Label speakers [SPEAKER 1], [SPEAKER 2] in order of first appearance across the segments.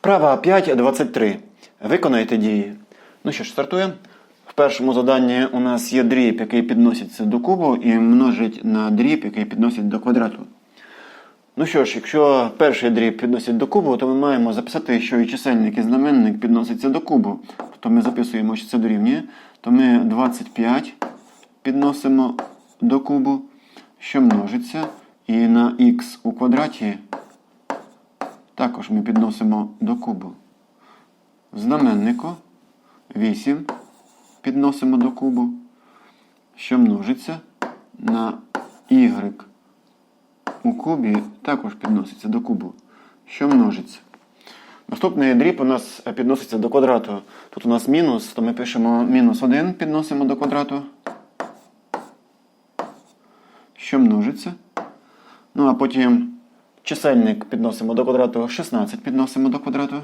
[SPEAKER 1] Вправа 5.23. Виконайте дії. Ну що ж, стартуємо. В першому заданні у нас є дріб, який підноситься до кубу, і множить на дріб, який підносить до квадрату. Ну що ж, якщо перший дріб підносить до кубу, то ми маємо записати, що і чисельник, і знаменник підноситься до кубу. То ми записуємо, що це дорівнює. То ми 25 підносимо до кубу, що множиться. І на х у квадраті також ми підносимо до кубу. Знаменнику 8 підносимо до кубу, що множиться на y у кубі також підноситься до кубу, що множиться. Наступний дріб у нас підноситься до квадрату. Тут у нас мінус, то ми пишемо мінус 1 підносимо до квадрату, що множиться. Ну, а потім чисельник підносимо до квадрату, 16 підносимо до квадрату.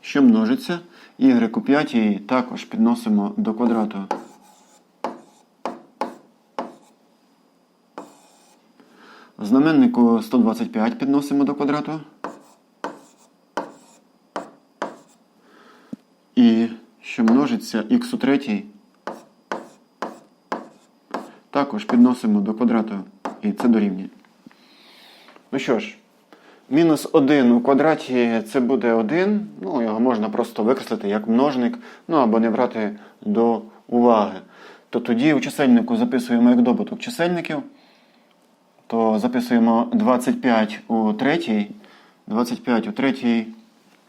[SPEAKER 1] Що множиться. Y у 5 також підносимо до квадрату. Знаменнику 125 підносимо до квадрату. І що множиться х у третій також підносимо до квадрату. І це дорівнює. Ну що ж, мінус 1 у квадраті це буде 1. Ну, його можна просто викреслити як множник, ну або не брати до уваги. То тоді у чисельнику записуємо як добуток чисельників то записуємо 25 у третій, 25 у третій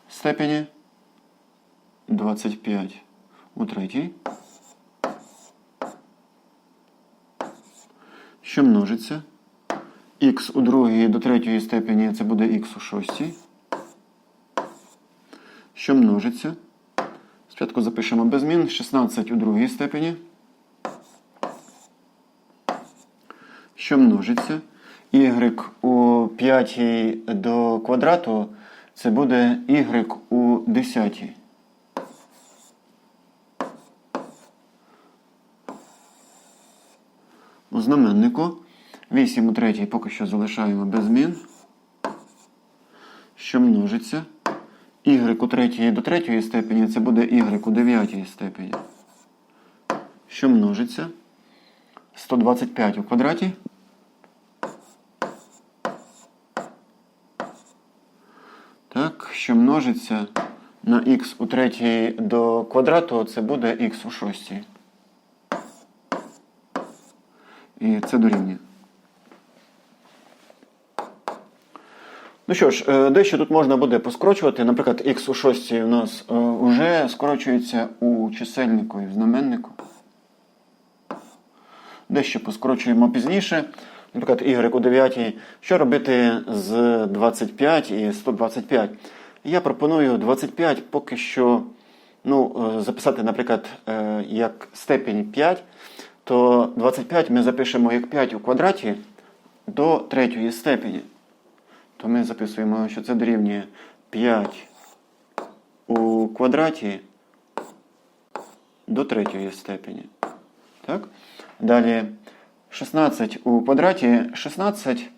[SPEAKER 1] степені, 25 у третій, що множиться. Х у другій до третьої степені це буде х у шостій, що множиться. Спочатку запишемо без змін 16 у другій степені. що множиться. Y у 5 до квадрату це буде y у 10. Знаменнику 8 у 3 поки що залишаємо без змін. Що множиться. Y у 3 до 3 степені це буде y у 9 степені. Що множиться. 125 у квадраті. Так, що множиться на х у третій до квадрату, це буде х у шостій. І це дорівнює. Ну що ж, е, дещо тут можна буде поскорочувати. Наприклад, х у шостій у нас вже скорочується у чисельнику і в знаменнику. Дещо поскорочуємо пізніше. Наприклад, Y у 9. Що робити з 25 і 125? Я пропоную 25 поки що ну, е, записати, наприклад, е, як степінь 5, то 25 ми запишемо як 5 у квадраті до третьої степені. То ми записуємо, що це дорівнює 5 у квадраті до третьої степені. Так? Далі 16 у квадраті. 16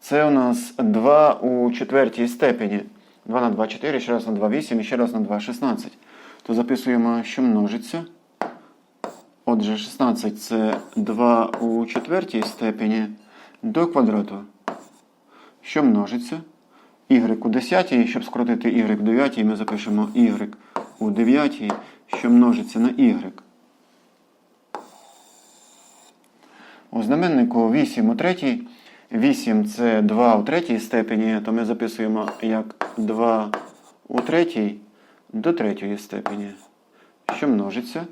[SPEAKER 1] це у нас 2 у четвертій степені. 2 на 2 4, ще раз на 2 8 і ще раз на 2 16. То записуємо, що множиться. Отже, 16 це 2 у четвертій степені до квадрату. Що множиться? Y у 10, щоб скоротити y у 9, ми запишемо y у 9, що множиться на y. У знаменнику 8 у третій. 8 це 2 у третій степені, то ми записуємо як 2 у третій до третьої степені. Що множиться.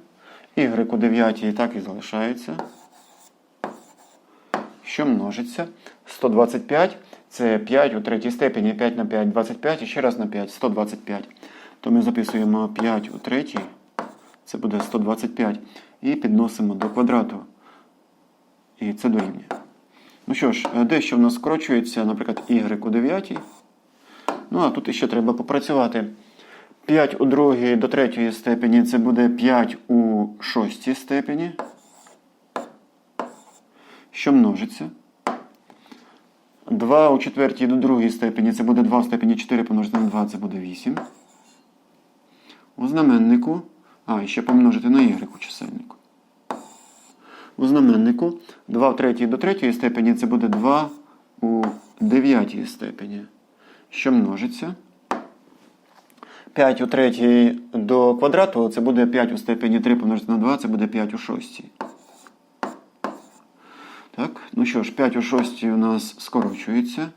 [SPEAKER 1] Y у 9 так і залишається. Що множиться. 125 це 5 у третій степені, 5 на 5, 25 і ще раз на 5, 125. То ми записуємо 5 у третій, це буде 125. І підносимо до квадрату. І це дорівнює. Ну що ж, дещо в нас скорочується, наприклад, y у 9. Ну, а тут ще треба попрацювати. 5 у другій до третьої степені це буде 5 у шостій степені. Що множиться. 2 у четвертій до другої степені це буде 2 в степені 4 помножити на 2, це буде 8. У знаменнику. А, і ще помножити на y у чисельнику. У знаменнику 2 в третій до третьої степені це буде 2 у дев'ятій степені. Що множиться? 5 у третій до квадрату це буде 5 у степені 3 помножити на 2, це буде 5 у шостій. Так, ну що ж, 5 у 6 у нас скорочується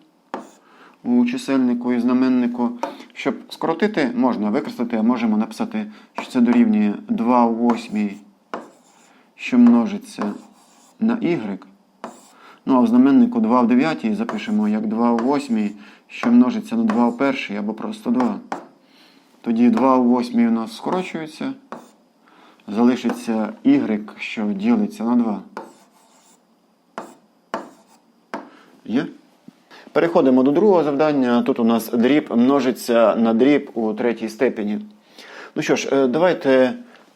[SPEAKER 1] у чисельнику і знаменнику. Щоб скоротити, можна використати, а можемо написати, що це дорівнює 2 у 8, що множиться на y. Ну, а в знаменнику 2 в 9 запишемо як 2 у 8, що множиться на 2 у 1 або просто 2. Тоді 2 у 8 у нас скорочується. Залишиться y, що ділиться на 2. Є? Переходимо до другого завдання. Тут у нас дріб множиться на дріб у третій степені. Ну що ж, е, давайте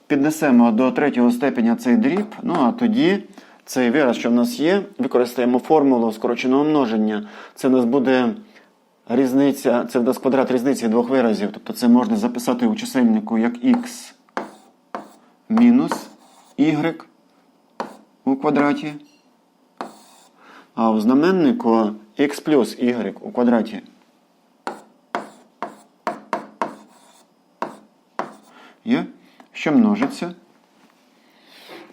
[SPEAKER 1] піднесемо до третього степеня цей дріб. Ну а тоді цей вираз, що в нас є, використаємо формулу скороченого множення. Це у нас буде різниця, це в нас квадрат різниці двох виразів. Тобто це можна записати у чисельнику як х мінус y у квадраті. А у знаменнику x плюс y у квадраті. Є? Що множиться?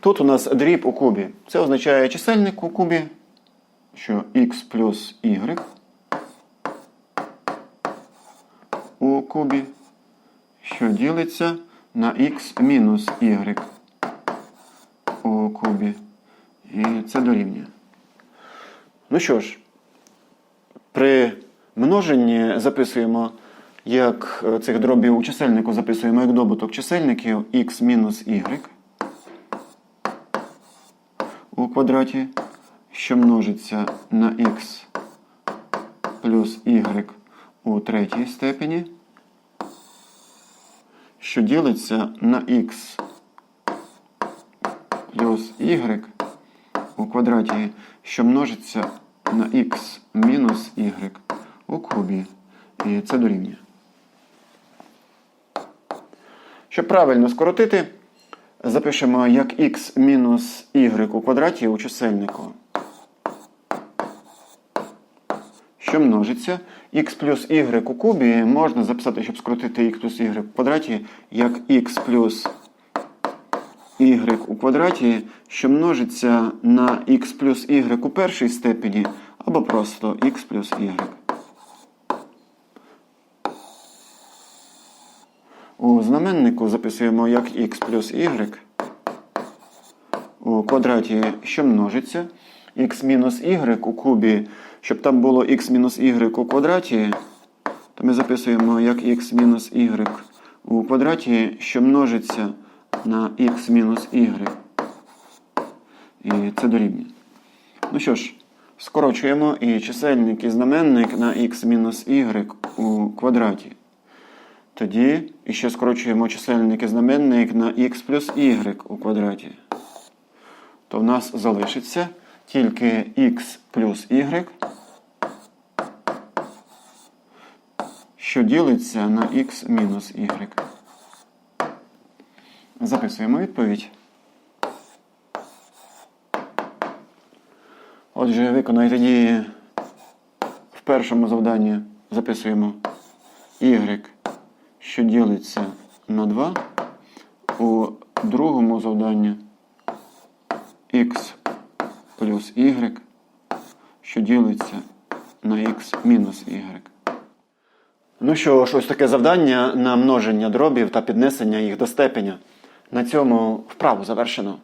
[SPEAKER 1] Тут у нас дріб у кубі. Це означає чисельник у кубі, що x плюс y у кубі, що ділиться на x мінус y у кубі. І це дорівнює. Ну що ж, при множенні записуємо як е, цих дробів у чисельнику записуємо як добуток чисельників x мінус y у квадраті, що множиться на x плюс y у третій степені, що ділиться на x плюс y у квадраті, що множиться на x мінус y у кубі. І це дорівнює. Щоб правильно скоротити, запишемо як x мінус y у квадраті у чисельнику. Що множиться? x плюс y у кубі можна записати, щоб скоротити x плюс y у квадраті, як x плюс y у квадраті, що множиться на x плюс y у першій степені, або просто x плюс y. У знаменнику записуємо як x плюс y у квадраті, що множиться. X мінус y у кубі, щоб там було x мінус y у квадраті, то ми записуємо як x мінус y у квадраті, що множиться на x мінус y. І це дорівнює. Ну що ж, скорочуємо і чисельник і знаменник на x мінус y у квадраті. Тоді ще скорочуємо чисельник і знаменник на x плюс y у квадраті. То в нас залишиться тільки x плюс y, що ділиться на x мінус y. Записуємо відповідь. Отже, виконайте дії в першому завданні записуємо y, що ділиться на 2. У другому завданні x плюс y, що ділиться на x мінус y. Ну що ж, ось таке завдання на множення дробів та піднесення їх до степеня. На цьому вправу завершено.